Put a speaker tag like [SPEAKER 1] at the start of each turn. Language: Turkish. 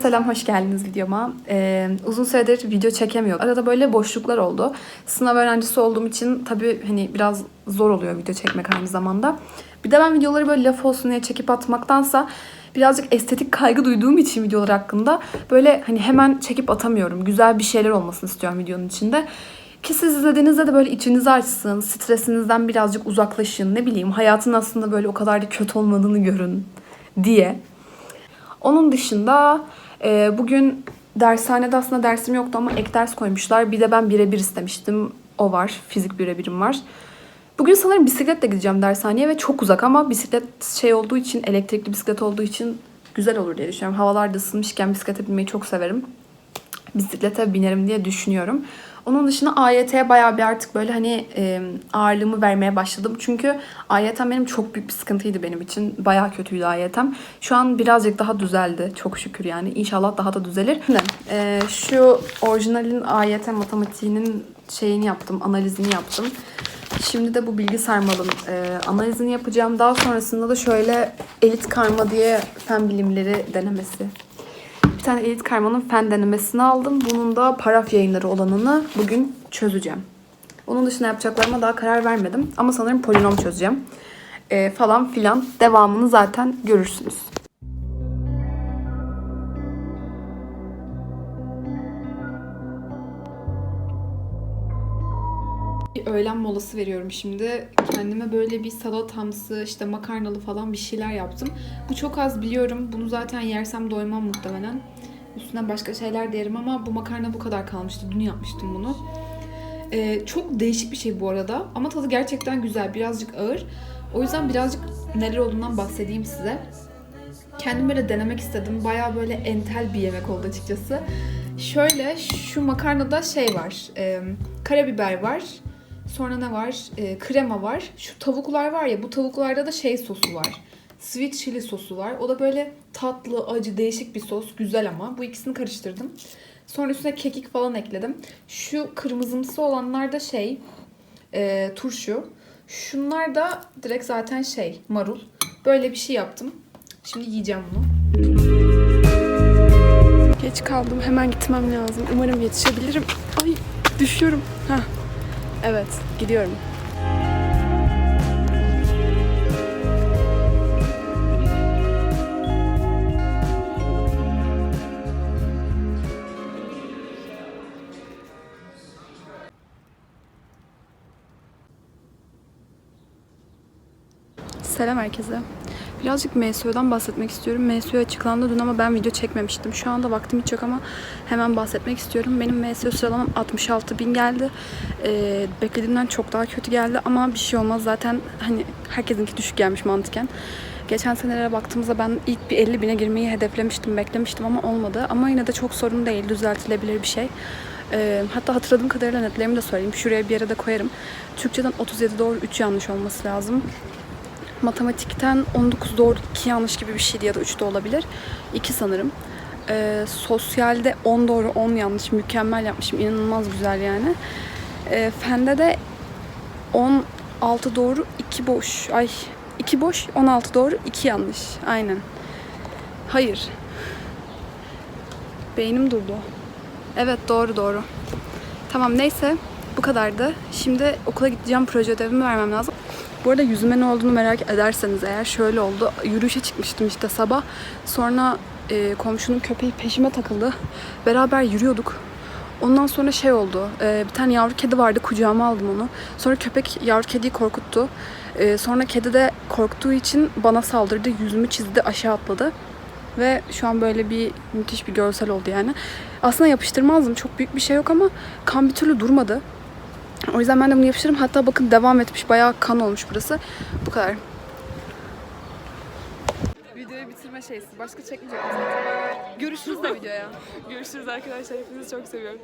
[SPEAKER 1] Selam, hoş geldiniz videoma. Ee, uzun süredir video çekemiyordum. Arada böyle boşluklar oldu. Sınav öğrencisi olduğum için tabii hani biraz zor oluyor video çekmek aynı zamanda. Bir de ben videoları böyle laf olsun diye çekip atmaktansa birazcık estetik kaygı duyduğum için videolar hakkında böyle hani hemen çekip atamıyorum. Güzel bir şeyler olmasını istiyorum videonun içinde. Ki siz izlediğinizde de böyle içinizi açsın, stresinizden birazcık uzaklaşın, ne bileyim hayatın aslında böyle o kadar da kötü olmadığını görün diye. Onun dışında e, bugün dershanede aslında dersim yoktu ama ek ders koymuşlar. Bir de ben birebir istemiştim. O var. Fizik birebirim var. Bugün sanırım bisikletle gideceğim dershaneye ve çok uzak ama bisiklet şey olduğu için, elektrikli bisiklet olduğu için güzel olur diye düşünüyorum. Havalar da ısınmışken bisiklete binmeyi çok severim. Bisiklete binerim diye düşünüyorum. Onun dışında AYT'ye bayağı bir artık böyle hani e, ağırlığımı vermeye başladım. Çünkü AYT'm benim çok büyük bir sıkıntıydı benim için. Bayağı kötüydü AYT'm. Şu an birazcık daha düzeldi. Çok şükür yani. İnşallah daha da düzelir. Şimdi e, şu orijinalin AYT matematiğinin şeyini yaptım. Analizini yaptım. Şimdi de bu bilgi sarmalın e, analizini yapacağım. Daha sonrasında da şöyle elit karma diye fen bilimleri denemesi bir tane elit karmanın fen denemesini aldım. Bunun da paraf yayınları olanını bugün çözeceğim. Onun dışında yapacaklarıma daha karar vermedim. Ama sanırım polinom çözeceğim. Ee, falan filan. Devamını zaten görürsünüz. Bir öğlen molası veriyorum şimdi. Kendime böyle bir salatamsı, işte makarnalı falan bir şeyler yaptım. Bu çok az biliyorum. Bunu zaten yersem doymam muhtemelen. Üstüne başka şeyler de ama bu makarna bu kadar kalmıştı. Dün yapmıştım bunu. Ee, çok değişik bir şey bu arada. Ama tadı gerçekten güzel. Birazcık ağır. O yüzden birazcık neler olduğundan bahsedeyim size. Kendim böyle denemek istedim. Baya böyle entel bir yemek oldu açıkçası. Şöyle şu makarnada şey var. E, karabiber var. Sonra ne var? E, krema var. Şu tavuklar var ya bu tavuklarda da şey sosu var. Sweet chili sosu var. O da böyle tatlı, acı, değişik bir sos. Güzel ama. Bu ikisini karıştırdım. Sonra üstüne kekik falan ekledim. Şu kırmızımsı olanlar da şey e, turşu. Şunlar da direkt zaten şey marul. Böyle bir şey yaptım. Şimdi yiyeceğim bunu. Geç kaldım. Hemen gitmem lazım. Umarım yetişebilirim. Ay düşüyorum. Ha. Evet, gidiyorum. Selam herkese. Birazcık MSU'dan bahsetmek istiyorum. MSU açıklandı dün ama ben video çekmemiştim. Şu anda vaktim hiç yok ama hemen bahsetmek istiyorum. Benim MSU sıralamam 66 bin geldi. Ee, beklediğimden çok daha kötü geldi ama bir şey olmaz. Zaten hani herkesinki düşük gelmiş mantıken. Geçen senelere baktığımızda ben ilk bir 50 bine girmeyi hedeflemiştim, beklemiştim ama olmadı. Ama yine de çok sorun değil, düzeltilebilir bir şey. Ee, hatta hatırladığım kadarıyla netlerimi de söyleyeyim. Şuraya bir yere de koyarım. Türkçeden 37 doğru 3 yanlış olması lazım. Matematikten 19 doğru 2 yanlış gibi bir şeydi ya da 3 de olabilir. 2 sanırım. Ee, sosyalde 10 doğru 10 yanlış. Mükemmel yapmışım. İnanılmaz güzel yani. Ee, fende de 16 doğru 2 boş. Ay 2 boş 16 doğru 2 yanlış. Aynen. Hayır. Beynim durdu. Evet doğru doğru. Tamam neyse bu kadardı. Şimdi okula gideceğim proje ödevimi vermem lazım. Bu arada yüzüme ne olduğunu merak ederseniz eğer şöyle oldu. Yürüyüşe çıkmıştım işte sabah. Sonra e, komşunun köpeği peşime takıldı. Beraber yürüyorduk. Ondan sonra şey oldu. e, bir tane yavru kedi vardı. Kucağıma aldım onu. Sonra köpek yavru kediyi korkuttu. E, sonra kedi de korktuğu için bana saldırdı. Yüzümü çizdi, aşağı atladı. Ve şu an böyle bir müthiş bir görsel oldu yani. Aslında yapıştırmazdım. Çok büyük bir şey yok ama kan bir türlü durmadı. O yüzden ben de bunu yapıştırdım. Hatta bakın devam etmiş. Bayağı kan olmuş burası. Bu kadar. Videoyu bitirme şeysi. Başka çekmeyecek zaten. Görüşürüz de videoya.
[SPEAKER 2] Görüşürüz arkadaşlar. Hepinizi çok seviyorum.